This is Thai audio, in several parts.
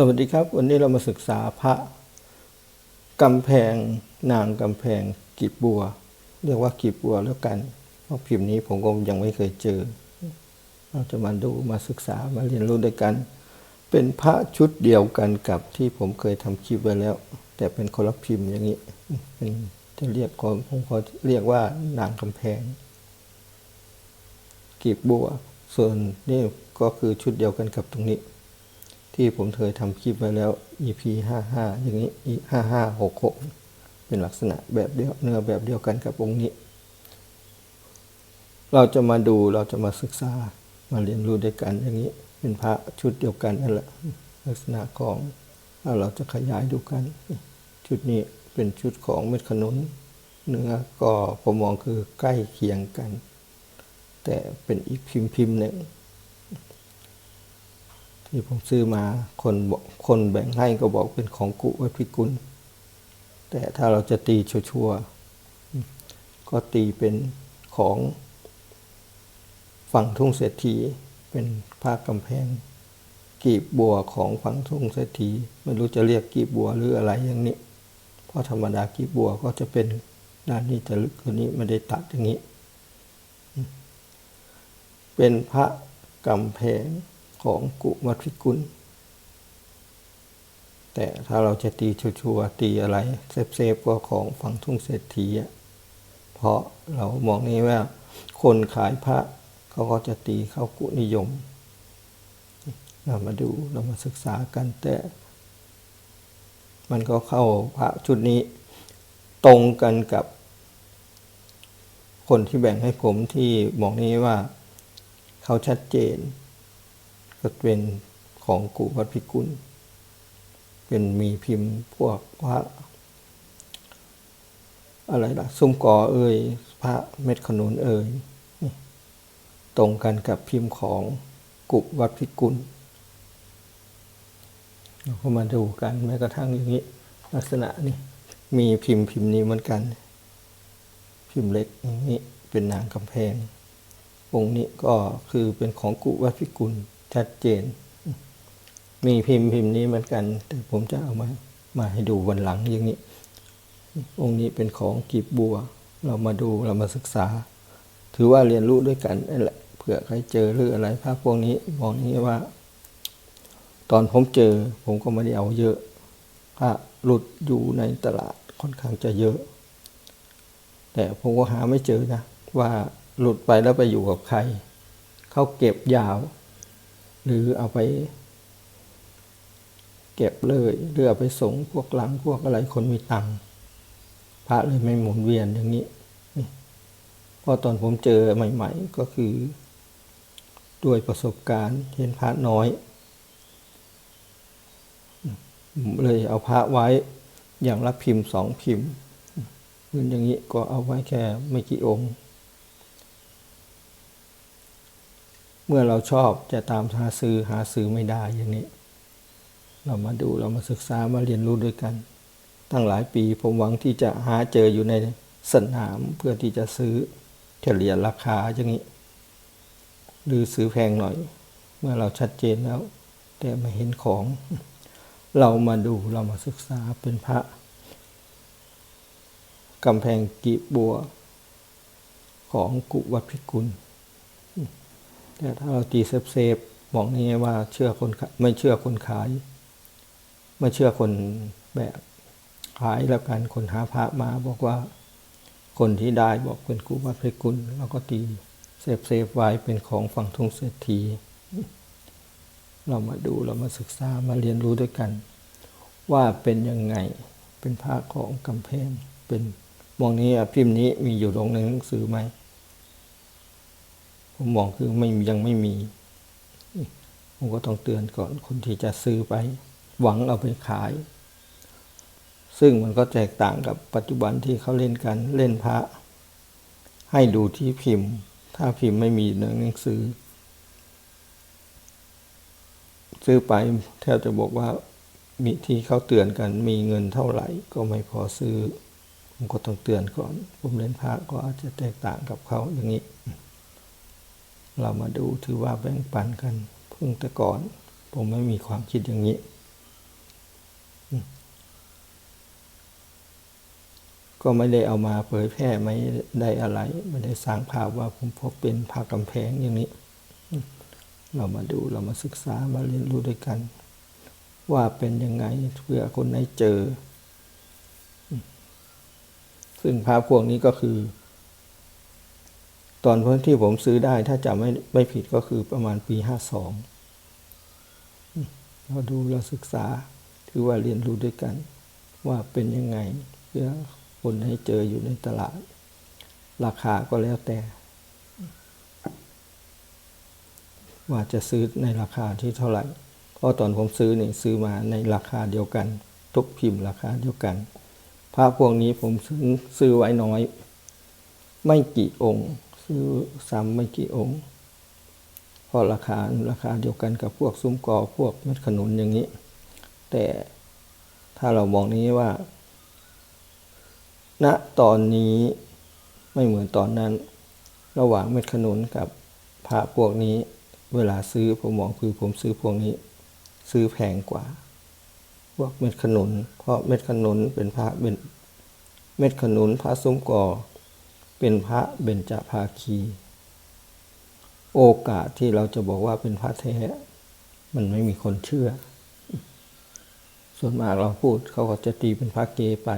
สวัสดีครับ วันนี้เรามาศึกษาพระกำแพงนางกำแพงกีบบัว เรียกว่ากีบบัวแล้วกันเพราะพิมพ์นี้ผมก็ยังไม่เคยเจอ เราจะมาดูมาศึกษามาเรียนรู้ด้วยกัน เป็นพระชุดเดียวกันกับที่ผมเคยทำคลิปไว้แล้ว แต่เป็นคนละพิมพ์อย่างนี้เป็นจะเรียกผมขอเรียกว่านางกำแพงกีบบัว ส่วนนี่ก็คือชุดเดียวกันกับตรงนี้ ที่ผมเคยทำคลิปไว้แล้ว EP ห้าห้าอย่างนี้ห้าห้าหกหกเป็นลักษณะแบบเดียวเนื้อแบบเดียวกันกับองค์นี้ เราจะมาดูเราจะมาศึกษามาเรียนรู้ด้วยกันอย่างนี้เป็นพระชุดเดียวกันนั่นแหละลักษณะของเราจะขยายดูกัน ชุดนี้เป็นชุดของเม็ดขนุนเนื้อก็ผมมองคือใกล้เคียงกัน แต่เป็นอีกพิมพ์พิมพ์หนึ่ง ที่ผมซื้อมาคนคนแบ่งให้ก็บอกเป็นของกุวัพิกุล แต่ถ้าเราจะตีชัวร์ๆก็ตีเป็นของฝั่งทุ่งเศรษฐีเป็นภาคกำแพง กีบบัวของฝั่งทุ่งเศรษฐีไม่รู้จะเรียกกีบบัวหรืออะไรอย่างนี้ เพราะธรรมดากีบบัวก็จะเป็นด้านนี้จะลึกกว่านี้ไม่ได้ตัดอย่างนี้ เป็นพระกำแพง ของกุมัทวิกุล แต่ถ้าเราจะตีชัวๆตีอะไรเซฟๆก็ของฝั่งทุ่งเศรษฐีเพราะเรามองนี้ว่า คนขายพระเขาก็จะตีเข้ากุนิยม เรามาดูเรามาศึกษากันแต่ มันก็เข้าพระชุดนี้ตรงกันกับคนที่แบ่งให้ผมที่มองนี้ว่าเขาชัดเจน ก็เป็นของกูวัดพิกุล เป็นมีพิมพ์พวกพระอะไรล่ะ ซุ้มกอเอ่ยพระเม็ดขนุนเอ่ยตรงกันกับพิมพ์ของกุวัดพิกุลเราก็มาดูกันแม้กระทั่งอย่างนี้ ลักษณะนี่มีพิมพ์พิมพ์นี้เหมือนกัน พิมพ์เล็กอย่างนี้เป็นนางกำแพงองค์นี้ก็คือเป็นของกุวัดพิกุล ชัดเจน มีพิมพ์พิมพ์นี้เหมือนกัน แต่ผมจะเอามามาให้ดูวันหลังอย่างนี้ องค์นี้เป็นของกีบบัว เรามาดูเรามาศึกษา ถือว่าเรียนรู้ด้วยกันนั่นแหละเผื่อใครเจอหรืออะไรภาพพวกนี้บอกนี้ว่า ตอนผมเจอ ผมก็ไม่ได้เอาเยอะพระหลุดอยู่ในตลาดค่อนข้างจะเยอะ แต่ผมก็หาไม่เจอนะ ว่าหลุดไปแล้วไปอยู่กับใคร เขาเก็บยาว หรือเอาไปเก็บเลยหรือเอาไปส่งพวกหลังพวกอะไรคนมีตังค์พระเลยไม่หมุนเวียนอย่างนี้นี่เพราะตอนผมเจอใหม่ ๆ ก็คือ ด้วยประสบการณ์เห็นพระน้อยเลยเอาพระไว้อย่างละพิมพ์สองพิมพ์เหมือนอย่างนี้ก็เอาไว้แค่ไม่กี่องค์ เมื่อเราชอบจะตามหาซื้อหาซื้อไม่ได้อย่างนี้ เรามาดูเรามาศึกษามาเรียนรู้ด้วยกัน ตั้งหลายปีผมหวังที่จะหาเจออยู่ในสนามเพื่อที่จะซื้อเฉลี่ยราคาอย่างนี้ หรือซื้อแพงหน่อย เมื่อเราชัดเจนแล้ว แต่ไม่เห็นของ เรามาดูเรามาศึกษาเป็นพระกำแพงกีบบัว ของกุวัดพิกุล แต่ถ้าเราตีเซฟเซฟบอกนี่ว่าเชื่อคนขาไม่เชื่อคนขาย ไม่เชื่อคนแบบขายแล้วกันคนหาพระมาบอกว่าคนที่ได้บอกเป็นกุวัดพิกุลเราก็ตีเซฟเซฟไว้เป็นของฝั่งทุ่งเศรษฐีเรามาดูเรามาศึกษามาเรียนรู้ด้วยกัน ว่าเป็นยังไงเป็นพระของกำแพงเป็นมองนี้อะพิมพ์นี้มีอยู่ลงในหนังสือไหม ผมมองคือไม่ยังไม่มี ผมก็ต้องเตือนก่อนคนที่จะซื้อไป หวังเอาไปขาย ซึ่งมันก็แตกต่างกับปัจจุบันที่เขาเล่นกันเล่นพระ ให้ดูที่พิมพ์ ถ้าพิมพ์ไม่มีหนังสือ ซื้อไปแทบจะบอกว่ามีที่เขาเตือนกันมีเงินเท่าไหร่ก็ไม่พอซื้อ ผมก็ต้องเตือนก่อน ผมเล่นพระก็อาจจะแตกต่างกับเขาอย่างนี้ เรามาดูถือว่าแบ่งปันกันพึ่งแต่ก่อน ผมไม่มีความคิดอย่างนี้ ก็ไม่ได้เอามาเผยแพร่ไม่ได้อะไร ไม่ได้สร้างภาพว่าผมพบเป็นภาพกำแพงอย่างนี้ เรามาดูเรามาศึกษามาเรียนรู้ด้วยกัน ว่าเป็นยังไงเพื่อคนไหนเจอ ซึ่งภาพพวกนี้ก็คือ ตอนพื้นที่ผมซื้อได้ถ้าจำไม่ไม่ผิดก็คือประมาณปีห้าสองเราดูเราศึกษาถือว่าเรียนรู้ด้วยกัน ว่าเป็นยังไงเพื่อคนให้เจออยู่ในตลาด ราคาก็แล้วแต่ ว่าจะซื้อในราคาที่เท่าไหร่เพราะตอนผมซื้อนี่ซื้อมาในราคาเดียวกัน ทุกพิมพ์ราคาเดียวกันพระพวกนี้ผมซื้อซื้อไว้น้อย ไม่กี่องค์ ซื้อซ้ำไม่กี่องค์เพราะราคาราคาเดียวกันกับพวกซุ้มกอพวกเม็ดขนุนอย่างนี้ แต่ถ้าเรามองนี้ว่าณตอนนี้ไม่เหมือนตอนนั้น ระหว่างเม็ดขนุนกับพระพวกนี้ เวลาซื้อผมมองคือผมซื้อพวกนี้ ซื้อแพงกว่า พวกเม็ดขนุน เพราะเม็ดขนุนเป็นพระเป็นเม็ดขนุนพระซุ้มกอ เป็นพระเบญจภาคี โอกาสที่เราจะบอกว่าเป็นพระแท้ มันไม่มีคนเชื่อ ส่วนมากเราพูดเขาก็จะตีเป็นพระเกไป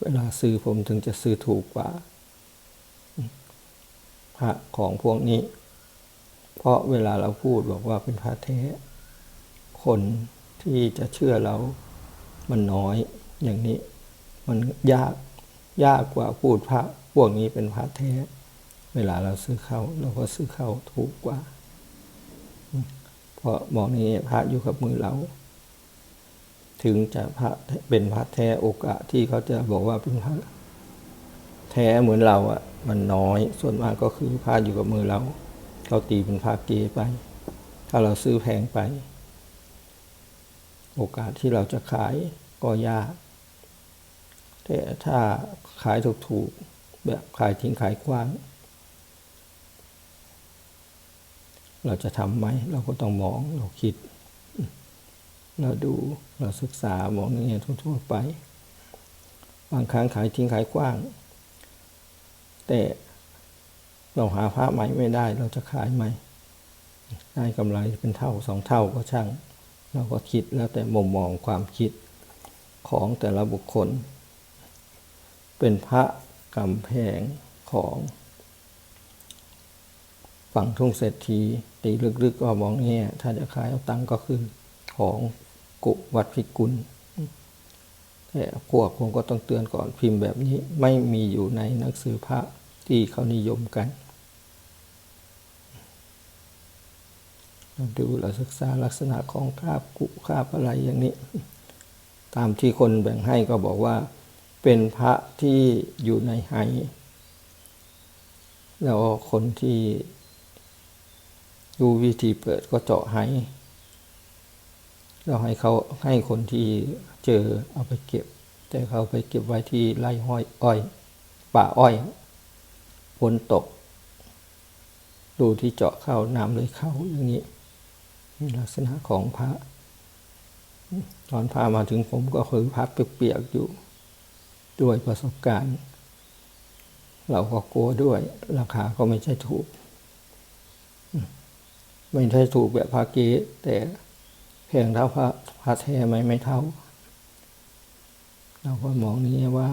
เวลาซื้อผมถึงจะซื้อถูกกว่า พระของพวกนี้ เพราะเวลาเราพูดบอกว่าเป็นพระแท้ คนที่จะเชื่อเรามันน้อยอย่างนี้ มันยาก ยากกว่าพูดพระพวกนี้เป็นพระแท้ เวลาเราซื้อเข้าเราก็ซื้อเข้าถูกกว่า เพราะมองนี้พระอยู่กับมือเรา ถึงจะพระเป็นพระแท้โอกาสที่เขาจะบอกว่าเป็นพระแท้เหมือนเราอะมันน้อยส่วนมากก็คือพระอยู่กับมือเรา เราตีเป็นพระเกไป ถ้าเราซื้อแพงไป โอกาสที่เราจะขายก็ยาก ถ้าขายถูกๆแบบขายทิ้งขายกว้าง เราจะทำไหม เราก็ต้องมองเราคิด เราดูเราศึกษามองในแง่ทั่วๆไป บางครั้งขายทิ้งขายกว้าง แต่เราหาพระใหม่ไม่ได้ เราจะขายไหมได้กำไรเป็นเท่าสองเท่าก็ช่าง เราก็คิดแล้วแต่มุมมองความคิดของแต่ละบุคคล เป็นพระกำแพงของฝั่งทุ่งเศรษฐีตีลึกๆก็มองแง่ถ้าจะขายเอาตังก็คือของกุวัดพิกุลแต่พวกผมก็ต้องเตือนก่อนพิมพ์แบบนี้ไม่มีอยู่ในหนังสือพระที่เขานิยมกัน ดูเราศึกษาลักษณะของคาบกุคาบอะไรอย่างนี้ ตามที่คนแบ่งให้ก็บอกว่า เป็นพระที่อยู่ในไหแล้วคนที่ดูวิธีเปิดก็เจาะไหเราให้เขาให้คนที่เจอเอาไปเก็บ แต่เขาไปเก็บไว้ที่ไร่ห้อยอ้อย ป่าอ้อยฝนตก ดูที่เจาะเข้าน้ำเลยเข้าอย่างนี้มีลักษณะของพระ ตอนพามาถึงผมก็คือพักเปียกๆอยู่ ด้วยประสบการณ์ เราก็กลัวด้วย ราคาก็ไม่ใช่ถูก ไม่ใช่ถูกแบบพาเกแต่แพงเท่าพระพระแท้ไหมไม่เท่า เราก็มองนี้ว่า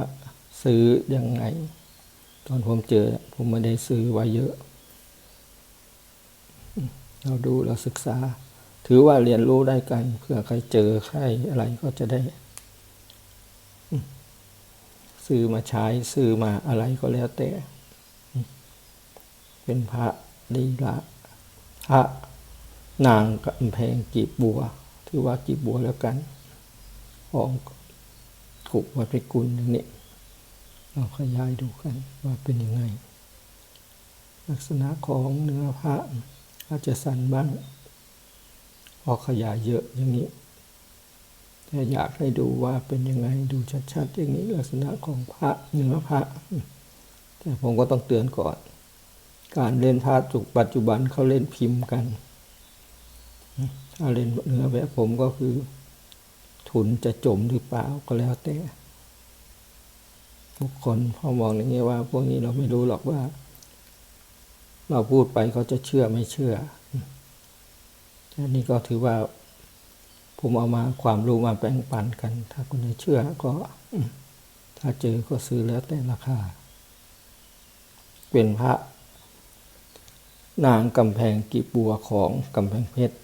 ซื้อยังไง ตอนผมเจอ ผมไม่ได้ซื้อไว้เยอะ เราดูเราศึกษา ถือว่าเรียนรู้ได้กันเพื่อใครเจอใครอะไรก็จะได้ ซื้อมาใช้ซื้อมาอะไรก็แล้วแต่ เป็นพระดีละพระนางกำแพงกีบบัว ถือว่ากีบบัวแล้วกันของถูกวัดพิกุลย่างนี้เราขยายดูกันว่าเป็นยังไง ลักษณะของเนื้อพระอาจจะสั้นบ้างพอขยายเยอะอย่างนี้ แต่อยากให้ดูว่าเป็นยังไงดูชัดๆอย่างนี้ลักษณะของพระเนื้อพระ แต่ผมก็ต้องเตือนก่อน การเล่นพระจุกปัจจุบันเขาเล่นพิมพ์กันถ้าเล่นเนื้อแบบผมก็คือ ทุนจะจมหรือเปล่าก็แล้วแต่บุคคลพอมองอย่างนี้ว่า พวกนี้เราไม่รู้หรอกว่า เราพูดไปเขาจะเชื่อไม่เชื่ออันนี้ก็ถือว่า ผมเอามาความรู้มาแบ่งปันกัน ถ้าคนไหนเชื่อก็ถ้าเจอก็ซื้อแล้วแต่ราคา เป็นพระ นางกำแพงกีบัวของกำแพงเพชร